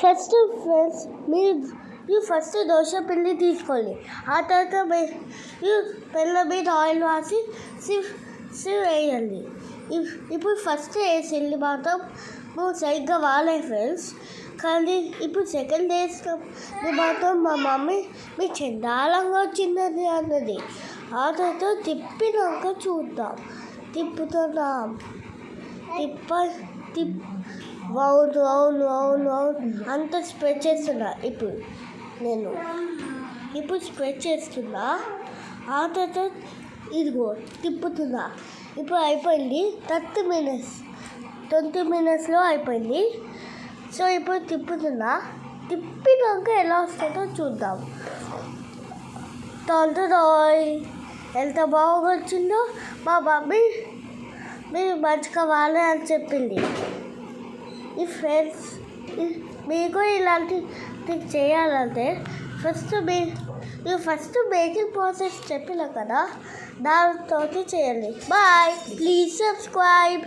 First friends మీరు మీరు first dosa పిండి తీసుకోండి. ఆ తర్వాత మీరు పెళ్ళ మీద ఆయిల్ రాసి సివ్ సివ్ వేయండి. ఇప్పుడు ఫస్ట్ వేసింది మాత్రం సరిగ్గా వాలే ఫ్రెండ్స్. కానీ ఇప్పుడు సెకండ్ వేసినప్పుడు మాత్రం మా మమ్మీ మీ చండాలంగా వచ్చిందని అన్నది. ఆ తర్వాత తిప్పినాక చూద్దాం. తిప్పుతున్నాం. తిప్ప తిప్ అవును అవును అవును అవును. అంత స్ప్రెడ్ చేస్తున్నా. ఇప్పుడు నేను. ఇప్పుడు స్ప్రెడ్ చేస్తున్నా. ఆ తర్వాత ఇదిగో తిప్పుతున్నా. ఇప్పుడు అయిపోయింది. థర్టీ మినిట్స్ ట్వంటీ మినిట్స్లో అయిపోయింది. సో ఇప్పుడు తిప్పుతున్నా. తిప్పినాక ఎలా వస్తుందో చూద్దాం. తొందరయ్ ఎంత బాగా వచ్చిందో మా మమ్మీ. మీరు మంచిగా వాళ్ళే అని చెప్పింది. ఈ ఫ్రెండ్స్ మీకు ఇలాంటి చేయాలంటే ఫస్ట్ మీ మీరు ఫస్ట్ మేకింగ్ ప్రాసెస్ చెప్పిన కదా దాంతో చేయండి. Bye please subscribe